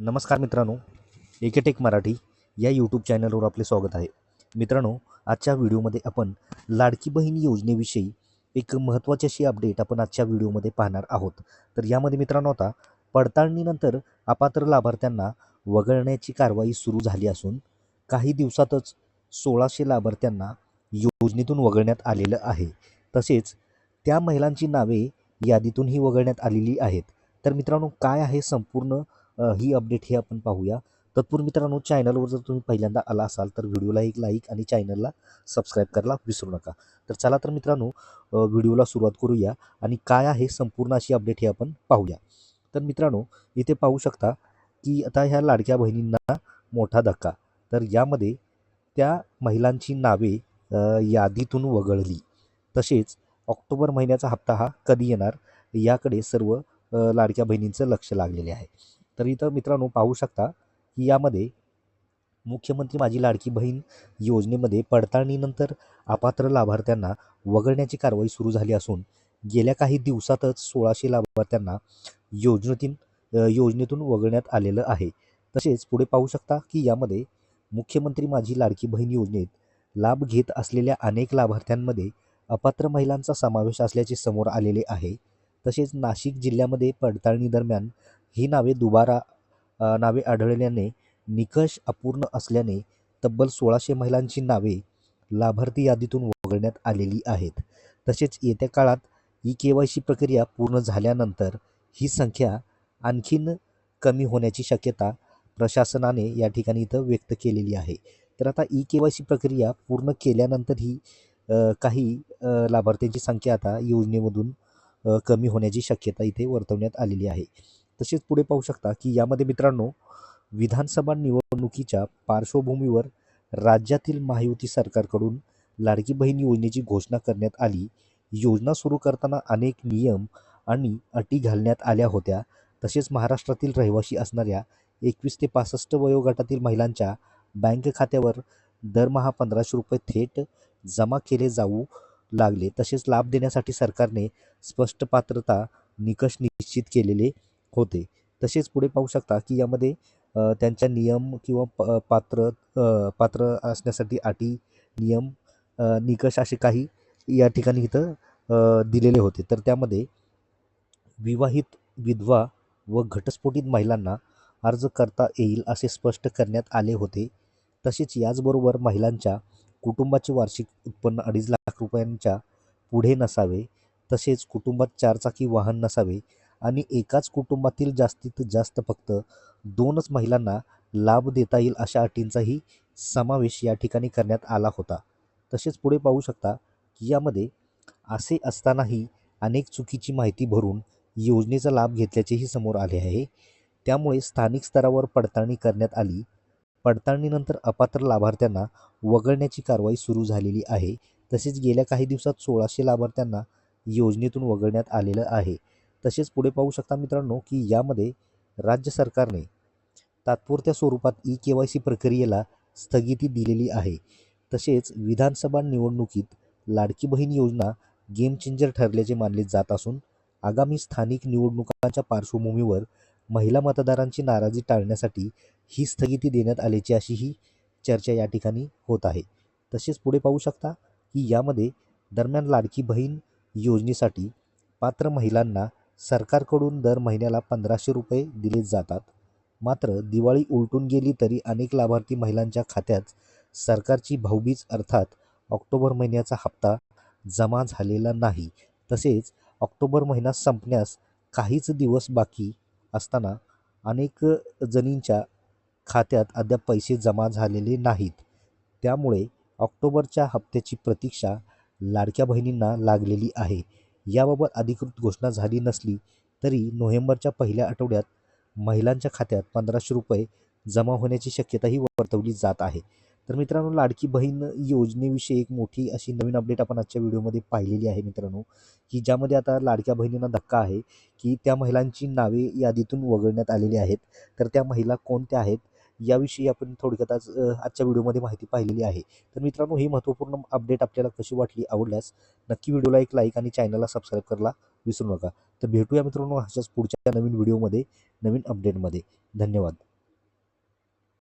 नमस्कार मित्रांनो एकेटेक मराठी या यूट्यूब चॅनलवर आपले स्वागत आहे. मित्रांनो आजच्या व्हिडिओमध्ये आपण लाडकी बहीण योजनेविषयी एक महत्त्वाची अशी अपडेट आपण आजच्या व्हिडिओमध्ये पाहणार आहोत. तर यामध्ये मित्रांनो आता पडताळणीनंतर अपात्र लाभार्थ्यांना वगळण्याची कारवाई सुरू झाली असून काही दिवसातच सोळाशे लाभार्थ्यांना योजनेतून वगळण्यात आलेलं आहे. तसेच त्या महिलांची नावे यादीतूनही वगळण्यात आलेली आहेत. तर मित्रांनो काय आहे संपूर्ण ही अपडेट हे आपण पाहूया. तत्पूर्वी मित्रांनो चॅनलवर जर तुम्ही पहिल्यांदा आला असाल तर व्हिडिओला एक लाईक आणि चॅनलला सबस्क्राईब करायला विसरू नका. तर चला तर मित्रांनो व्हिडिओला सुरुवात करूया आणि काय आहे संपूर्ण अशी अपडेट हे आपण पाहूया. तर मित्रांनो इथे पाहू शकता की आता ह्या लाडक्या बहिणींना मोठा धक्का. तर यामध्ये त्या महिलांची नावे यादीतून वगळली. तसेच ऑक्टोबर महिन्याचा हप्ता हा कधी येणार? याकडे सर्व लाडक्या बहिणींचं लक्ष लागलेले आहे. तर इथं मित्रांनो पाहू शकता की यामध्ये मुख्यमंत्री माझी लाडकी बहीण योजनेमध्ये पडताळणीनंतर अपात्र लाभार्थ्यांना वगळण्याची कारवाई सुरू झाली असून गेल्या काही दिवसातच सोळाशे लाभार्थ्यांना योजनेतून योजनेतून वगळण्यात आलेलं आहे. तसेच पुढे पाहू शकता की यामध्ये मुख्यमंत्री माझी लाडकी बहीण योजनेत लाभ घेत असलेल्या अनेक लाभार्थ्यांमध्ये अपात्र महिलांचा समावेश असल्याचे समोर आलेले आहे. तसेच नाशिक जिल्ह्यामध्ये पडताळणी दरम्यान ही नावे दुबारा नावे आढळल्याने निकष अपूर्ण असल्याने तब्बल सोळाशे महिलांची नावे लाभार्थी यादीतून वगळण्यात आलेली आहेत. तसेच येत्या काळात ई के वाय सी प्रक्रिया पूर्ण झाल्यानंतर ही संख्या आणखीन कमी होण्याची शक्यता प्रशासनाने या ठिकाणी इथं व्यक्त केलेली आहे. तर आता ई के वाय सी प्रक्रिया पूर्ण केल्यानंतरही ही काही लाभार्थ्यांची संख्या आता योजनेमधून कमी होण्याची शक्यता इथे वर्तवण्यात आलेली आहे. तसेच पुढे पाहू शकता की यामध्ये मित्रांनो विधानसभा निवडणुकीच्या पार्श्वभूमीवर राज्यातील महायुती सरकारकडून लाडकी बहीण योजनेची घोषणा करण्यात आली. योजना सुरू करताना अनेक नियम आणि अटी घालण्यात आल्या होत्या. तसेच महाराष्ट्रातील रहिवासी असणाऱ्या एकवीस ते पासष्ट वयोगटातील महिलांच्या बँक खात्यावर दरमहा पंधराशे रुपये थेट जमा केले जाऊ लागले. तसेच लाभ देण्यासाठी सरकारने स्पष्ट पात्रता निकष निश्चित केलेले होते. तसेच पुढे पाहू शकता की यामध्ये त्यांच्या नियम किंवा प पात्र पात्र असण्यासाठी अटी नियम निकष असे काही या ठिकाणी इथं दिलेले होते. तर त्यामध्ये विवाहित विधवा व घटस्फोटित महिलांना अर्ज करता येईल असे स्पष्ट करण्यात आले होते. तसेच याचबरोबर महिलांच्या कुटुंबाचे वार्षिक उत्पन्न अडीच लाख रुपयांच्या पुढे नसावे. तसेच कुटुंबात चारचाकी वाहन नसावे. आणि एकाच कुटुंबातील जास्तीत जास्त फक्त दोनच महिलांना लाभ देता येईल अशा अटींचाही समावेश या ठिकाणी करण्यात आला होता. तसेच पुढे पाहू शकता की यामध्ये असे असतानाही अनेक चुकीची माहिती भरून योजनेचा लाभ घेतल्याचेही समोर आले आहे. त्यामुळे स्थानिक स्तरावर पडताळणी करण्यात आली. पडताळणीनंतर अपात्र लाभार्थ्यांना वगळण्याची कारवाई सुरू झालेली आहे. तसेच गेल्या काही दिवसात सोळाशे लाभार्थ्यांना योजनेतून वगळण्यात आलेलं आहे. तसेच पुढे पाहू शकता मित्रांनो की यामध्ये राज्य सरकारने तात्पुरत्या स्वरूपात ई के वाय सी प्रक्रियेला स्थगिती दिलेली आहे. तसेच विधानसभा निवडणुकीत लाडकी बहीण योजना गेम चेंजर ठरल्याचे मानले जात असून आगामी स्थानिक निवडणुकांच्या पार्श्वभूमीवर महिला मतदारांची नाराजी टाळण्यासाठी ही स्थगिती देण्यात आल्याची अशी ही चर्चा या ठिकाणी होत आहे. तसेच पुढे पाहू शकता की यामध्ये दरम्यान लाडकी बहीण योजनेसाठी पात्र महिलांना सरकारकडून दर महिन्याला पंधराशे रुपये दिले जातात. मात्र दिवाळी उलटून गेली तरी अनेक लाभार्थी महिलांच्या खात्यात सरकारची भाऊबीज अर्थात ऑक्टोबर महिन्याचा हप्ता जमा झालेला नाही. तसेच ऑक्टोबर महिना संपण्यास काहीच दिवस बाकी असताना अनेक जणींच्या खात्यात अद्याप पैसे जमा झालेले नाहीत. त्यामुळे ऑक्टोबरच्या हप्त्याची प्रतीक्षा लाडक्या बहिणींना लागलेली आहे. याबाबत अधिकृत घोषणा झाली नसली तरी नोव्हेंबरच्या पहिल्या आठवड्यात महिलांच्या खात्यात पंधराशे रुपये जमा होण्याची शक्यताही वर्तवली जात आहे. तर मित्रांनो लाडकी बहीण योजनेविषयी एक मोठी अशी नवीन अपडेट आपण आजच्या व्हिडिओमध्ये पाहिलेली आहे मित्रांनो की ज्यामध्ये आता लाडक्या बहिणींना धक्का आहे की त्या महिलांची नावे यादीतून वगळण्यात आलेली आहेत. तर त्या महिला कोणत्या आहेत? याविषयी आपण थोडक्यात आज आजच्या व्हिडिओमध्ये माहिती पाहिलेली आहे. तर मित्रांनो ही महत्त्वपूर्ण अपडेट आपल्याला कशी वाटली आवडल्यास नक्की व्हिडिओला एक लाईक आणि चॅनलला सबस्क्राईब करायला विसरू नका. तर भेटूया मित्रांनो अशाच पुढच्या नवीन व्हिडिओमध्ये नवीन अपडेटमध्ये धन्यवाद.